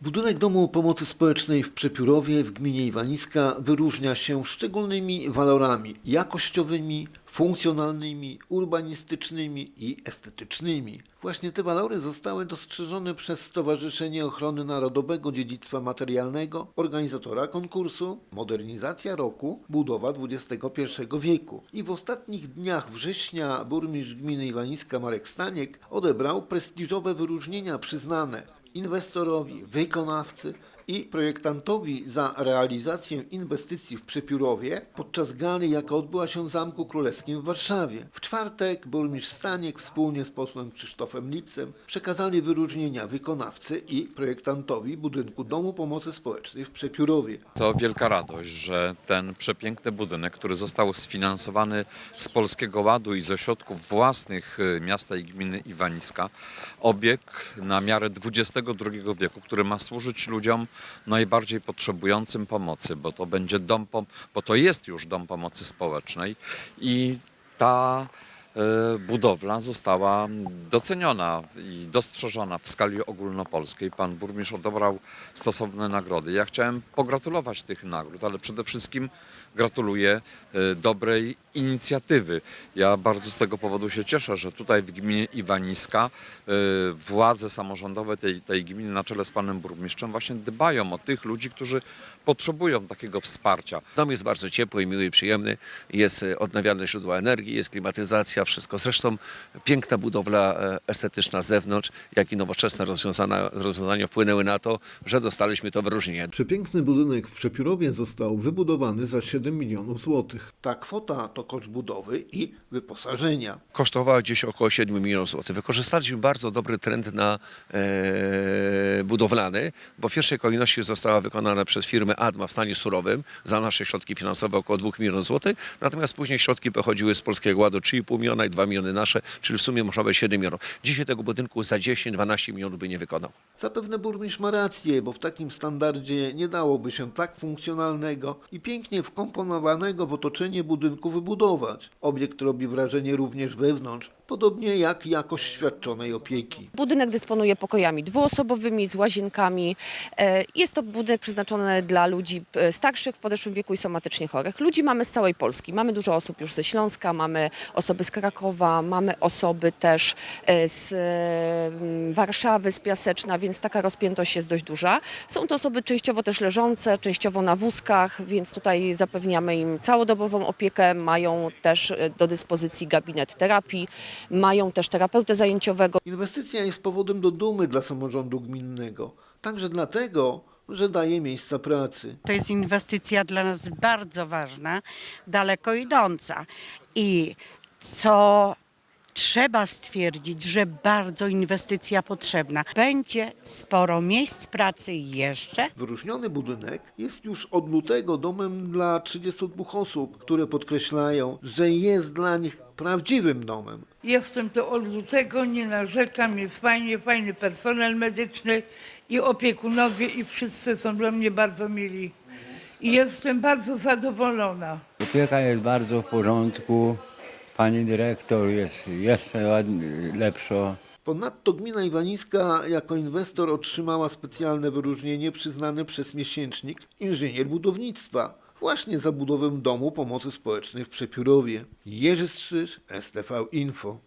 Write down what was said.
Budynek Domu Pomocy Społecznej w Przepiórowie w gminie Iwaniska wyróżnia się szczególnymi walorami jakościowymi, funkcjonalnymi, urbanistycznymi i estetycznymi. Właśnie te walory zostały dostrzeżone przez Stowarzyszenie Ochrony Narodowego Dziedzictwa Materialnego, organizatora konkursu Modernizacja Roku Budowa XXI wieku. I w ostatnich dniach września burmistrz gminy Iwaniska Marek Staniek odebrał prestiżowe wyróżnienia przyznane inwestorowi, wykonawcy i projektantowi za realizację inwestycji w Przepiórowie podczas gali, jaka odbyła się w Zamku Królewskim w Warszawie. W czwartek burmistrz Staniek wspólnie z posłem Krzysztofem Lipcem przekazali wyróżnienia wykonawcy i projektantowi budynku Domu Pomocy Społecznej w Przepiórowie. To wielka radość, że ten przepiękny budynek, który został sfinansowany z Polskiego Ładu i ze środków własnych y, miasta i gminy Iwaniska, obiekt na miarę XXI wieku, który ma służyć ludziom najbardziej potrzebującym pomocy, bo to będzie dom, bo to jest już dom pomocy społecznej i ta budowla została doceniona i dostrzeżona w skali ogólnopolskiej. Pan burmistrz odebrał stosowne nagrody. Ja chciałem pogratulować tych nagród, ale przede wszystkim gratuluję e, dobrej inicjatywy. Ja bardzo z tego powodu się cieszę, że tutaj w gminie Iwaniska e, władze samorządowe tej, tej gminy na czele z panem burmistrzem właśnie dbają o tych ludzi, którzy potrzebują takiego wsparcia. Dom jest bardzo ciepły, miły i przyjemny. Jest e, odnawialne źródła energii, jest klimatyzacja, wszystko. Zresztą piękna budowla e, estetyczna z zewnątrz, jak i nowoczesne rozwiązania, rozwiązania wpłynęły na to, że dostaliśmy to wyróżnienie. Przepiękny budynek w Przepiórowie został wybudowany za 7 milionów złotych. Ta kwota to koszt budowy i wyposażenia. Kosztowała gdzieś około 7 milionów złotych. Wykorzystaliśmy bardzo dobry trend na e, budowlany, bo w pierwszej kolejności została wykonana przez firmę ADMA w stanie surowym za nasze środki finansowe około 2 milionów złotych, natomiast później środki pochodziły z Polskiego Ładu 3,5 miliona i 2 miliony nasze, czyli w sumie można powiedzieć 7 milionów. Dzisiaj tego budynku za 10-12 milionów by nie wykonał. Zapewne burmistrz ma rację, bo w takim standardzie nie dałoby się tak funkcjonalnego i pięknie wkomponowanego w otoczenie budynku wybudować. Obiekt robi wrażenie również wewnątrz, podobnie jak jakość świadczonej opieki. Budynek dysponuje pokojami dwuosobowymi, z łazienkami. E, Jest to budynek przeznaczony dla ludzi e, starszych, w podeszłym wieku i somatycznie chorych. Ludzi mamy z całej Polski. Mamy dużo osób już ze Śląska, mamy osoby z Krakowa, mamy osoby też e, z e, Warszawy, z Piaseczna, więc taka rozpiętość jest dość duża. Są to osoby częściowo też leżące, częściowo na wózkach, więc tutaj zapewniamy im całodobową opiekę. Mają też do dyspozycji gabinet terapii, mają też terapeutę zajęciowego. Inwestycja jest powodem do dumy dla samorządu gminnego, także dlatego, że daje miejsca pracy. To jest inwestycja dla nas bardzo ważna, daleko idąca. I co trzeba stwierdzić, że bardzo inwestycja potrzebna. Będzie sporo miejsc pracy jeszcze. Wyróżniony budynek jest już od lutego domem dla 32 osób, które podkreślają, że jest dla nich prawdziwym domem. Jestem tu od lutego, nie narzekam, jest fajnie, fajny personel medyczny i opiekunowie i wszyscy są dla mnie bardzo mili. I jestem bardzo zadowolona. Opieka jest bardzo w porządku. Pani dyrektor jest jeszcze lepsza. Ponadto gmina Iwaniska jako inwestor otrzymała specjalne wyróżnienie przyznane przez miesięcznik Inżynier Budownictwa właśnie za budowę Domu Pomocy Społecznej w Przepiórowie. Jerzy Strzyż, STV Info.